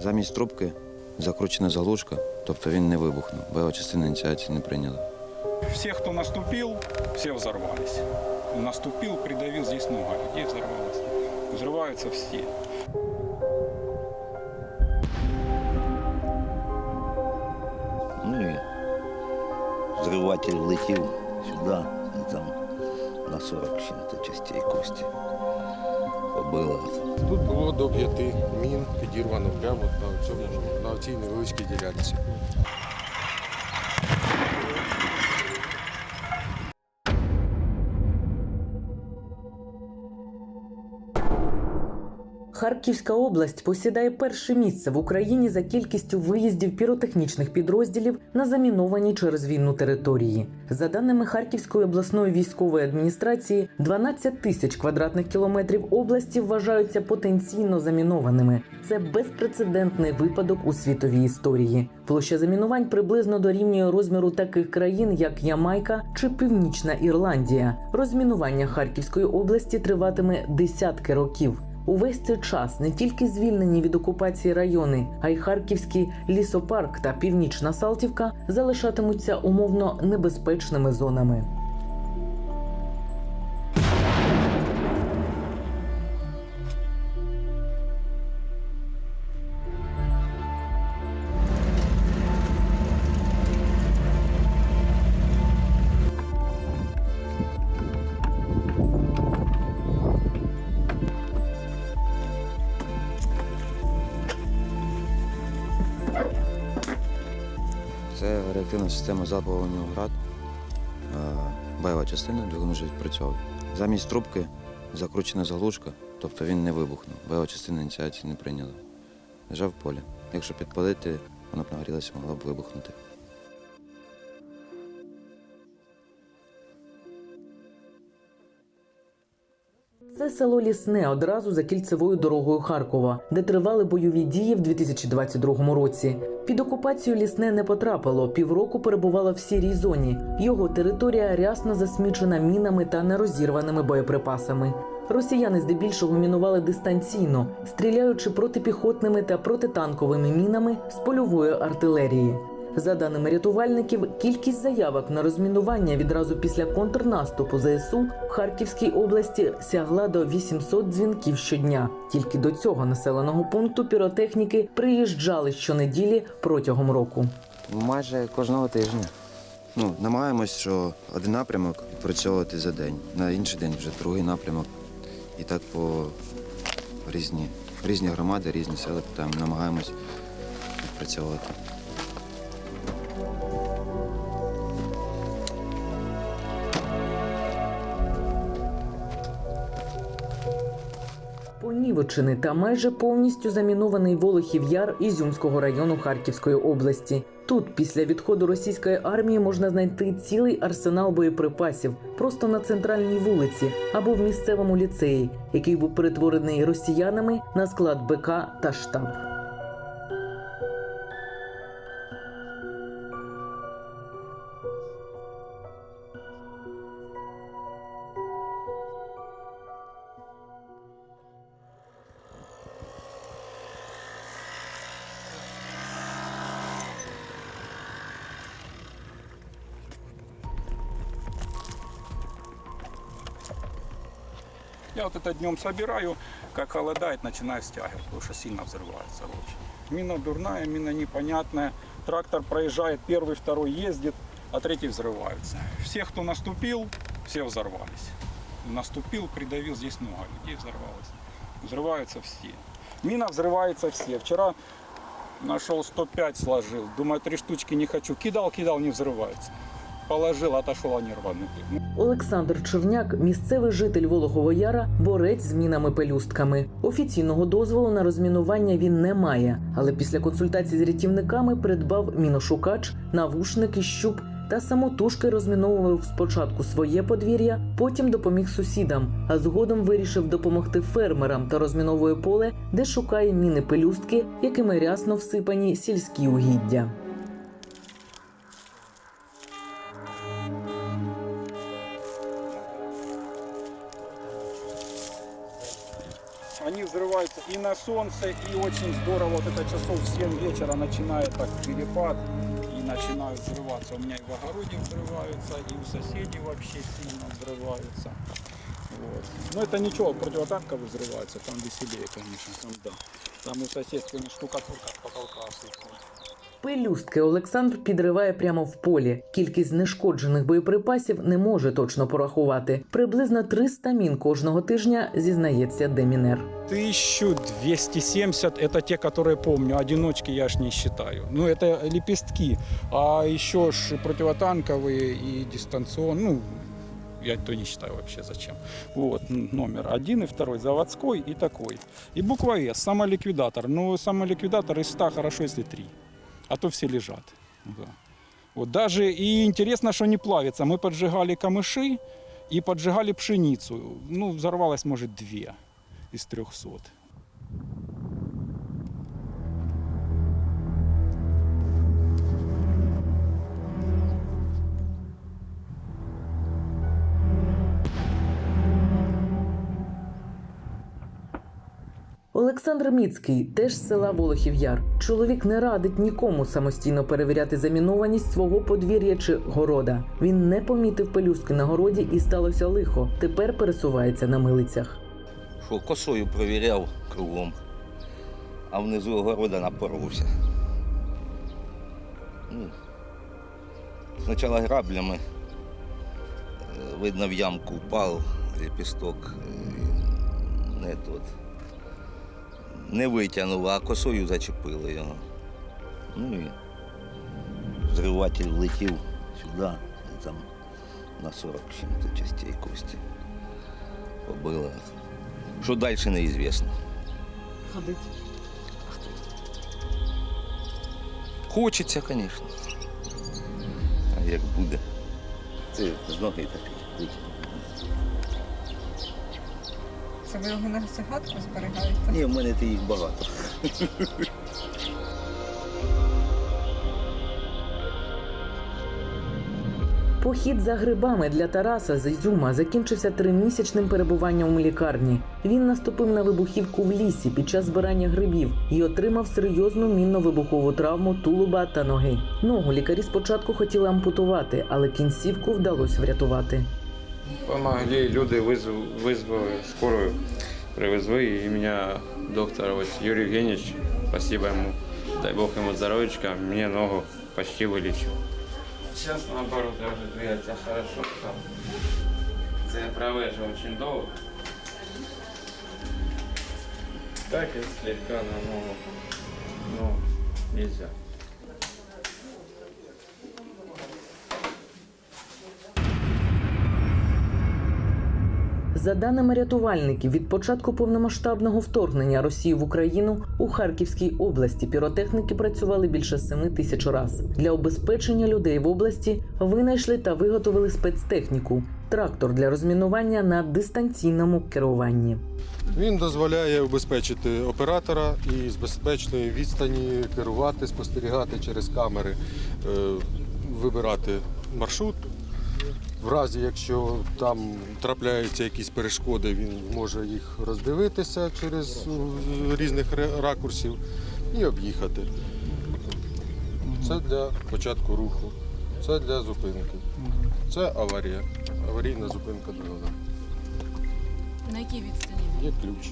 Замість трубки закручена заглушка, тобто він не вибухнув. Бойова частина ініціації не прийняла. Все, кто наступил, все взорвались. Наступил, придавил, здесь много людей взорвалось. Взрываются все. Ну и взрыватель влетел сюда, и там на 40 с чем-то частей кости побило. Тут було до п'яти мін підірвано прямо на цьому на цій невеличкій ділянці. Харківська область посідає перше місце в Україні за кількістю виїздів піротехнічних підрозділів на заміновані через війну території. За даними Харківської обласної військової адміністрації, 12 тисяч квадратних кілометрів області вважаються потенційно замінованими. Це безпрецедентний випадок у світовій історії. Площа замінувань приблизно дорівнює розміру таких країн, як Ямайка чи Північна Ірландія. Розмінування Харківської області триватиме десятки років. Увесь цей час не тільки звільнені від окупації райони, а й Харківський лісопарк та Північна Салтівка залишатимуться умовно небезпечними зонами. Реактивна система запалення град. Е, Бойова частина двигун вже відпрацьовує. Замість трубки закручена заглушка, тобто він не вибухнув. Бойова частина ініціації не прийняла. Лежав в полі. Якщо підпалити, вона б нагорілася, могла б вибухнути. Село Лісне одразу за кільцевою дорогою Харкова, де тривали бойові дії в 2022 році. Під окупацію лісне не потрапило. Півроку перебувало в сірій зоні. Його територія рясно засмічена мінами та нерозірваними боєприпасами. Росіяни здебільшого мінували дистанційно, стріляючи протипіхотними та протитанковими мінами з польової артилерії. За даними рятувальників, кількість заявок на розмінування відразу після контрнаступу ЗСУ в Харківській області сягла до 800 дзвінків щодня. Тільки до цього населеного пункту піротехніки приїжджали щонеділі протягом року. Майже кожного тижня. Ну, намагаємось, що один напрямок відпрацьовувати за день, на інший день вже другий напрямок. І так по різні, різні громади, різні села там намагаємось відпрацьовувати. Понівечений та майже повністю замінований Волохів Яр Ізюмського району Харківської області. Тут, після відходу російської армії, можна знайти цілий арсенал боєприпасів просто на центральній вулиці або в місцевому ліцеї, який був перетворений росіянами на склад БК та штаб. Я вот это днем собираю, как холодает, начинаю стягивать, потому что сильно взрывается очень. Мина дурная, мина непонятная. Трактор проезжает, первый, второй ездит, а третий взрывается. Все, кто наступил, все взорвались. Наступил, придавил, здесь много людей взорвалось. Взрываются все. Мина взрывается все. Вчера нашел 105, сложил. Думаю, три штучки не хочу. Кидал, кидал, не взрывается. Положил, отошел, они рванули. Ну, Олександр Черняк, місцевий житель Волохового Яра, борець з мінами пелюстками. Офіційного дозволу на розмінування він не має, але після консультацій з рятівниками придбав міношукач, навушник і щуп та самотужки розміновував спочатку своє подвір'я, потім допоміг сусідам, а згодом вирішив допомогти фермерам та розміновує поле, де шукає міни пелюстки, якими рясно всипані сільські угіддя. Они взрываются и на солнце, и очень здорово, вот это часов в 7 вечера начинает так перепад, и начинают взрываться. У меня и в огороде взрываются, и у соседей вообще сильно взрываются. Вот. Но это ничего, противотанковые взрываются, там веселее, конечно, там да. Там у соседей штукатурка с потолка осыпалась. Пелюстки Олександр підриває прямо в полі. Кількість знешкоджених боєприпасів не може точно порахувати. Приблизно 300 мін кожного тижня зізнається демінер. 1270 это те, которые помню. Одиночки я ж не считаю. Ну, это лепестки. А еще ж противотанковые и дистанционные. Ну, я то не считаю вообще зачем. Вот м, номер один и второй, заводской и такой. И буква С, самоликвидатор. Ну, самоликвидатор из 100 хорошо, если 3. А то все лежат. Да. Вот даже и интересно, что не плавится. Мы поджигали камыши и поджигали пшеницу. Ну, взорвалось, может, две из 300. Олександр Міцький, теж з села Волохів Яр. Чоловік не радить нікому самостійно перевіряти замінованість свого подвір'я чи города. Він не помітив пелюстки на городі і сталося лихо. Тепер пересувається на милицях. Що косою провіряв кругом, а внизу огорода напоровся. Ну, спочатку граблями, е, видно, в ямку впав лепісток, е, не, тот, не витягнув, а косою зачепило його. Ну і зриватель влетів сюди, і там на 40 чим-то частей кості побило. Що далі неізвісно. Ходить. Хочеться, звісно. А як буде? Це з ноги такий. Це ви його на загадку зберігаєте? Ні, в мене то їх багато. Похід за грибами для Тараса з Ізюма закінчився тримісячним перебуванням у лікарні. Він наступив на вибухівку в лісі під час збирання грибів і отримав серйозну мінно-вибухову травму тулуба та ноги. Ногу лікарі спочатку хотіли ампутувати, але кінцівку вдалося врятувати. Помогли люди, вызв- вызвали скорую, привезли, и меня доктор вот, Юрий Евгеньевич, спасибо ему, дай бог ему здоровечка, мне ногу почти вылечил. Сейчас наоборот даже двигаться хорошо. Там. Це праве же очень долго. Так и слегка на ногу, но нельзя. За даними рятувальників, від початку повномасштабного вторгнення Росії в Україну у Харківській області піротехніки працювали більше семи тисяч раз. Для обезпечення людей в області винайшли та виготовили спецтехніку трактор для розмінування на дистанційному керуванні. Він дозволяє убезпечити оператора і з безпечної відстані керувати, спостерігати через камери, е, вибирати маршрут. В разі, якщо там трапляються якісь перешкоди, він може їх роздивитися через е, різних ракурсів і об'їхати. Це для початку руху, це для зупинки. Це аварія. Аварійна зупинка двигуна. На якій відстані? Є ключ.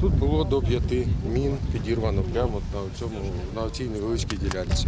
Тут було до п'яти мін підірвано прямо на цьому на цій невеличкій ділянці.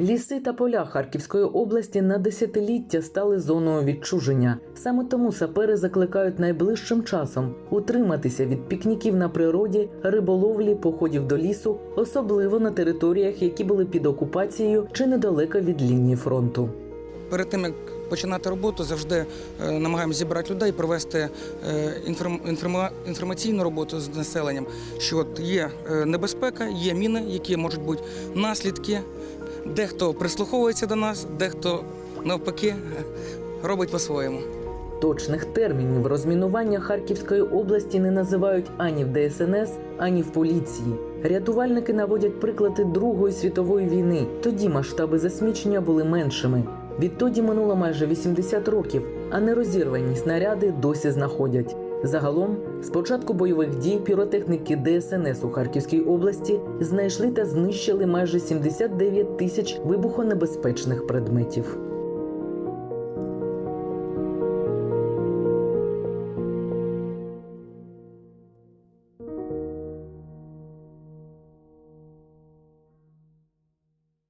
Ліси та поля Харківської області на десятиліття стали зоною відчуження. Саме тому сапери закликають найближчим часом утриматися від пікніків на природі, риболовлі, походів до лісу, особливо на територіях, які були під окупацією чи недалеко від лінії фронту. перед тим як починати роботу, завжди е, намагаємося зібрати людей, провести е, інформаційну роботу з населенням. Що от є е, небезпека, є міни, які можуть бути наслідки. Дехто прислуховується до нас, дехто навпаки робить по-своєму. Точних термінів розмінування Харківської області не називають ані в ДСНС, ані в поліції. Рятувальники наводять приклади Другої світової війни. Тоді масштаби засмічення були меншими. Відтоді минуло майже 80 років, а нерозірвані снаряди досі знаходять. Загалом, з початку бойових дій піротехніки ДСНС у Харківській області знайшли та знищили майже 79 тисяч вибухонебезпечних предметів.